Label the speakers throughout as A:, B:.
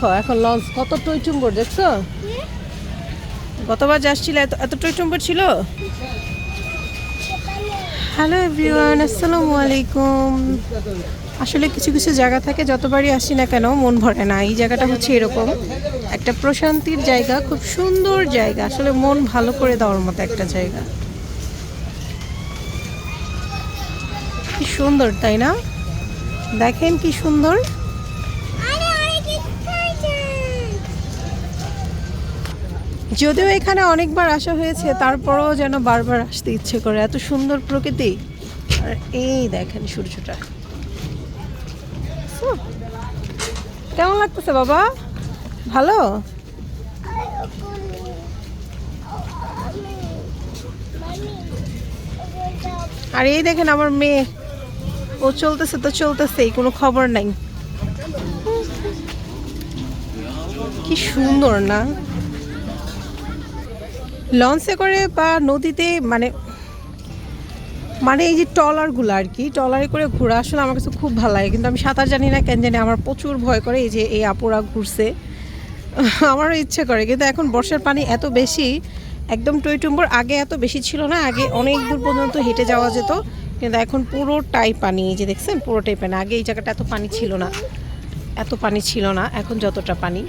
A: দেখো, এখন লঞ্চ কত টইটুম্বর দেখছ? গতবার যাচ্ছিল এত এত টইটুম্বর ছিল? হ্যালো এভরিওয়ান আসসালামু আলাইকুম। আসলে কিছু কিছু জায়গা থাকে, যতবারই আসি না কেন, মন ভরে না। এই জায়গাটা হচ্ছে এরকম। একটা প্রশান্তির জায়গা, খুব সুন্দর জায়গা। আসলে মন ভালো করে দেওয়ার মতো একটা জায়গা। কি সুন্দর, তাই না? দেখেন কি সুন্দর। যদিও এখানে অনেকবার আসা হয়েছে, তারপরেও যেন বারবার আসতে ইচ্ছে করে। এত সুন্দর প্রকৃতি। আর এই দেখেন সূর্যটা। কেমন লাগতেছে বাবা? ভালো? আর এই দেখেন আমার মেয়ে। ও চলতেছে তো চলতেছেই, কোনো খবর নাই। কি সুন্দর না? লঞ্চে করে বা নদীতে মানে মানে এই যে ট্রলারগুলো আর কি, ট্রলারে করে ঘোরা আসলে আমার কাছে খুব ভালো লাগে। কিন্তু আমি সাঁতার জানি না কেন জানি, আমার প্রচুর ভয় করে এই যে এই আপুরা ঘুরছে। আমারও ইচ্ছে করে, কিন্তু এখন বর্ষার পানি এত বেশি, একদম টইটুম্বর আগে এত বেশি ছিল না, আগে অনেক দূর পর্যন্ত হেঁটে যাওয়া যেত। কিন্তু এখন পুরোটাই পানি, এই যে দেখছেন পুরোটাই পানি, আগে এই জায়গাটা এত পানি ছিল না, এত পানি ছিল না, এখন যতটা পানি।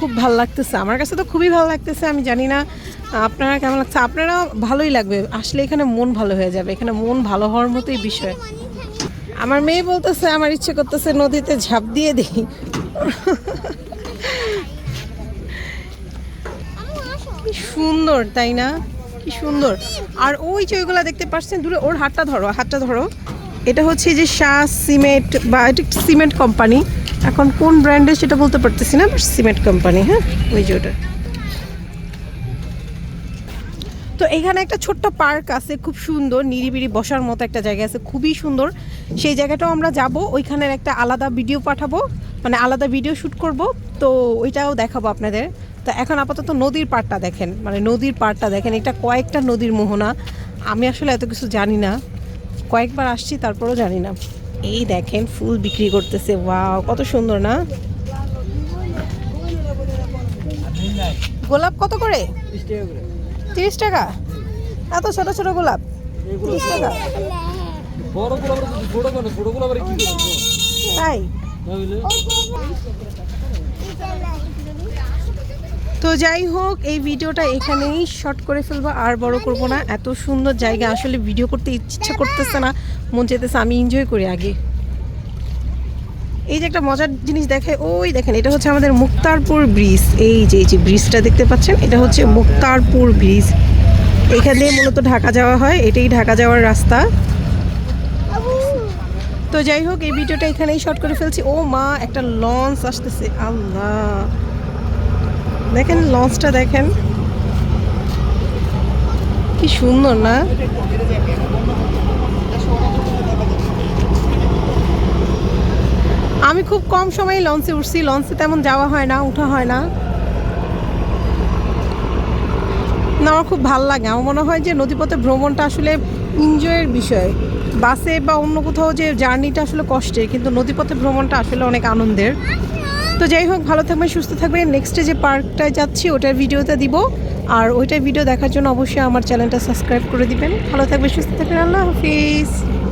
A: খুব ভালো লাগতেছে। আমার কাছে তো খুবই ভালো লাগতেছে, আমি জানি না, আপনারা কেমন লাগছে? আপনারা ভালোই লাগবে, আসলে এখানে মন ভালো হয়ে যাবে, এখানে মন ভালো হওয়ার মতোই বিষয়। আমার মেয়ে বলতেছে, আমার ইচ্ছে করতেছে নদীতে ঝাঁপ দিয়ে দিই। কি সুন্দর, তাই না? কি সুন্দর। আর ওই যে ওইগুলা দেখতে পাচ্ছেন দূরে ওর হাতটা ধরো হাতটা ধরো। এটা হচ্ছে যে শাহ সিমেন্ট বা এটা সিমেন্ট কোম্পানি। এখন কোন ব্র্যান্ডের সেটা বলতে পারতেছি না সিমেন্ট কোম্পানি হ্যাঁ? ওই যে ওটা। তো এখানে একটা ছোট্ট পার্ক আছে, খুব সুন্দর নিরিবিরি বসার মতো একটা জায়গা আছে, খুবই সুন্দর। সেই জায়গাটাও আমরা যাব, ওইখানের একটা আলাদা ভিডিও পাঠাবো মানে আলাদা ভিডিও শ্যুট করব, তো ওইটাও দেখাবো আপনাদের। তো এখন আপাতত নদীর পাড়টা দেখেন মানে নদীর পাড়টা দেখেন, এটা কয়েকটা নদীর মোহনা। আমি আসলে এত কিছু জানি না, কয়েকবার আসছি, তারপরও জানি না। এই দেখেন ফুল বিক্রি করতেছে। ওয়াও কত সুন্দর না? গোলাপ কত করে? তিরিশ টাকা। এত ছোট ছোট গোলাপ। তিরিশ টাকা। তাই? তো যাই হোক, এই ভিডিওটা এখানেই শর্ট করে ফেলব, আর বড় করব না। এত সুন্দর জায়গা, আসলে ভিডিও করতে ইচ্ছা করতেছে না, মন চাইতেছে আমি এনজয় করি আগে। এই যে একটা মজার জিনিস দেখে, ওই দেখেন, এটা হচ্ছে আমাদের মুক্তারপুর ব্রিজ। এই যে এই যে ব্রিজটা দেখতে পাচ্ছেন, এটা হচ্ছে মুক্তারপুর ব্রিজ। এখানে মূলত ঢাকা যাওয়া হয়, এটাই ঢাকা যাওয়ার রাস্তা। তো যাই হোক, এই ভিডিওটা এখানেই শর্ট করে ফেলছি। ও মা, একটা লঞ্চ আসতেছে, আল্লাহ। দেখেন, লঞ্চটা দেখেন। কি সুন্দর, না? আমি খুব কম সময়ে লঞ্চে উঠছি। লঞ্চে তেমন যাওয়া হয় না, উঠা হয় না। না, আমার খুব ভালো লাগে। আমার মনে হয় যে নদীপথে ভ্রমণটা আসলে এনজয়ের বিষয়। বাসে বা অন্য কোথাও যে জার্নিটা আসলে কষ্টের, কিন্তু নদীপথে ভ্রমণটা আসলে অনেক আনন্দের। তো যাই হোক, ভালো থাকবেন, সুস্থ থাকবেন। নেক্সটে যে পার্কটায় যাচ্ছি, ওটার ভিডিওটা দিব। আর ওইটার ভিডিও দেখার জন্য অবশ্যই আমার চ্যানেলটা সাবস্ক্রাইব করে দিবেন। ভালো থাকবেন, সুস্থ থাকবেন, আল্লাহ হাফিজ।